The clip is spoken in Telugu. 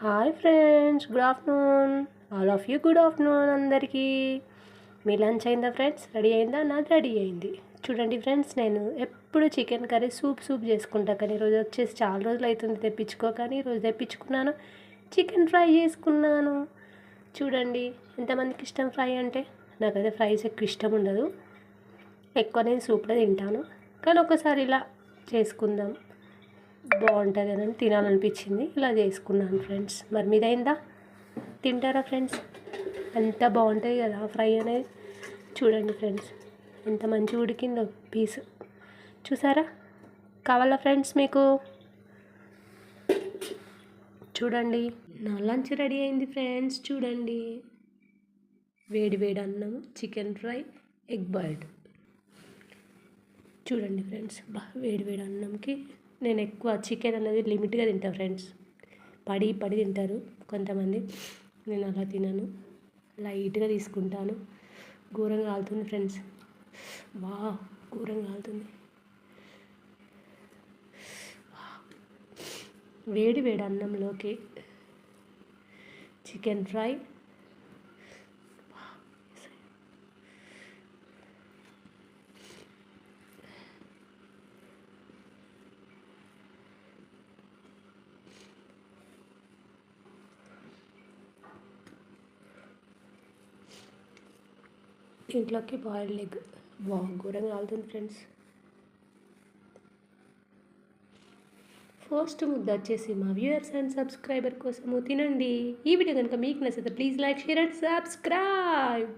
Hi friends good afternoon. All of you good afternoon అందరికీ. మీ లంచ్ అయిందా ఫ్రెండ్స్? రెడీ అయిందా? నాది రెడీ అయింది. చూడండి ఫ్రెండ్స్ నేను ఎప్పుడు చికెన్ కర్రీ సూప్ సూప్ చేసుకుంటా కానీ ఈరోజు వచ్చేసి చాలా రోజులు అవుతుంది తెప్పించుకో కానీ ఈరోజు తెప్పించుకున్నాను. చికెన్ ఫ్రై చేసుకున్నాను. చూడండి ఎంతమందికి ఇష్టం ఫ్రై అంటే? నాకైతే ఫ్రైస్ ఎక్కువ ఇష్టం ఉండదు. ఎక్కువ నేను సూప్లో తింటాను. కానీ ఒకసారి ఇలా చేసుకుందాం. బాగుంటుంది అని తినాలనిపించింది. ఇలా చేసుకున్నాను ఫ్రెండ్స్. మరి మీదైందా? తింటారా ఫ్రెండ్స్? అంత బాగుంటుంది కదా ఫ్రై అనేది. చూడండి ఫ్రెండ్స్. ఎంత మంచిగా ఉడికిందో పీస్. చూసారా? కావాలా ఫ్రెండ్స్ మీకు? చూడండి. నా లంచ్ రెడీ అయింది ఫ్రెండ్స్. చూడండి. వేడి వేడి అన్నం చికెన్ ఫ్రై ఎగ్ బాయిల్డ్. చూడండి ఫ్రెండ్స్. బా వేడి వేడి అన్నంకి నేను ఎక్కువ చికెన్ అనేది లిమిట్గా తింటాను ఫ్రెండ్స్. పడి పడి తింటారు కొంతమంది. నేను అలా తినను. లైట్గా తీసుకుంటాను. ఘోరంగా కాలుతుంది ఫ్రెండ్స్. వా ఘోరంగా కాలుతుంది. వేడి వేడి అన్నంలోకి చికెన్ ఫ్రై దీంట్లోకి బాయిల్డ్ ఎగ్ వా కాలుతుంది ఫ్రెండ్స్ ఫస్ట్ ముద్ద వచ్చేసి మా వ్యూయర్స్ అండ్ సబ్స్క్రైబర్ కోసము తినండి. ఈ వీడియో కనుక మీకు నచ్చితే please like share and subscribe